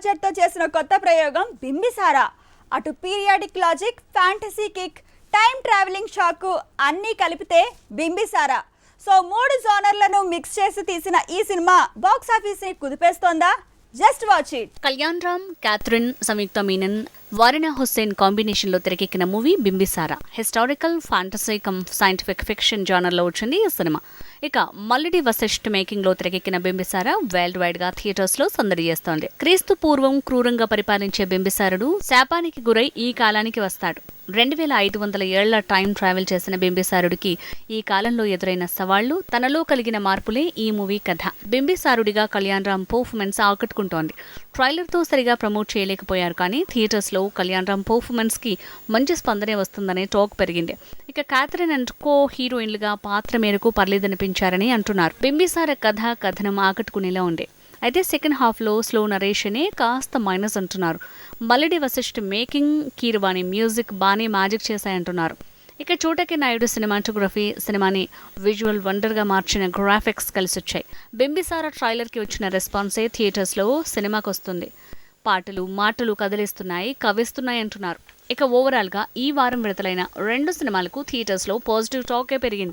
బడ్జెట్తో చేసిన కొత్త ప్రయోగం బింబిసారా. అటు periodic logic fantasy kick time travelling shock అన్నీ కలిపితే బింబిసారా. సో మూడు జోనర్లను మిక్స్ చేసి తీసిన ఈ సినిమా బాక్స్ ఆఫీస్ని కుదిపేస్తోందా? Just watch it. Kalyan Ram Catherine Samyuktha Menon Warina Hussain కాంబినేషన్లో తెరకెక్కిన movie Bimbisara. Historical fantasy cum scientific fiction జానర్లో వచ్చింది ఈ సినిమా. ఇక మల్లిడి వశిష్ఠ్ మేకింగ్లో తెరకెక్కిన బింబిసారా వరల్డ్ వైడ్గా థియేటర్స్లో సందడి చేస్తోంది. క్రీస్తు పూర్వం క్రూరంగా పరిపాలించే బింబిసారుడు శాపానికి గురై ఈ కాలానికి వస్తాడు. రెండు వేల ఐదు వందల ఏళ్ళ టైం ట్రావెల్ చేసిన బింబిసారుడికి ఈ కాలంలో ఎదురైన సవాళ్ళు తనలో కలిగిన మార్పులే ఈ మూవీ కథ. బింబిసారుడిగా కళ్యాణ్ రామ్ పర్ఫార్మెన్స్ ఆకట్టుకుంటోంది. ట్రైలర్తో సరిగా ప్రమోట్ చేయలేకపోయారు కానీ థియేటర్స్లో కళ్యాణ్ రామ్ పర్ఫార్మెన్స్కి మంచి స్పందనే వస్తుందనే టాక్ పెరిగింది. ఇక క్యాథరిన్ అండ్ కో హీరోయిన్లుగా పాత్ర మేరకు పర్లేదనిపించారని అంటున్నారు. బింబిసార కథ కథనం ఆకట్టుకునేలా ఉండే అయితే సెకండ్ హాఫ్లో స్లో నరేషనే కాస్త మైనస్ అంటున్నారు. మల్లడి వశిష్ఠ్ మేకింగ్ కీర్వాణి మ్యూజిక్ బాగానే మ్యాజిక్ చేశాయంటున్నారు. ఇక చోటకి నాయుడు సినిమాటోగ్రఫీ సినిమాని విజువల్ వండర్గా మార్చిన గ్రాఫిక్స్ కలిసి వచ్చాయి బింబిసార ట్రైలర్కి వచ్చిన రెస్పాన్సే థియేటర్స్లో సినిమాకు వస్తుంది పాటలు మాటలు కదిలిస్తున్నాయి కవిస్తున్నాయి అంటున్నారు ఇక ఓవరాల్గా ఈ వారం విడుదలైన రెండు సినిమాలకు థియేటర్స్లో పాజిటివ్ టాకే పెరిగింది.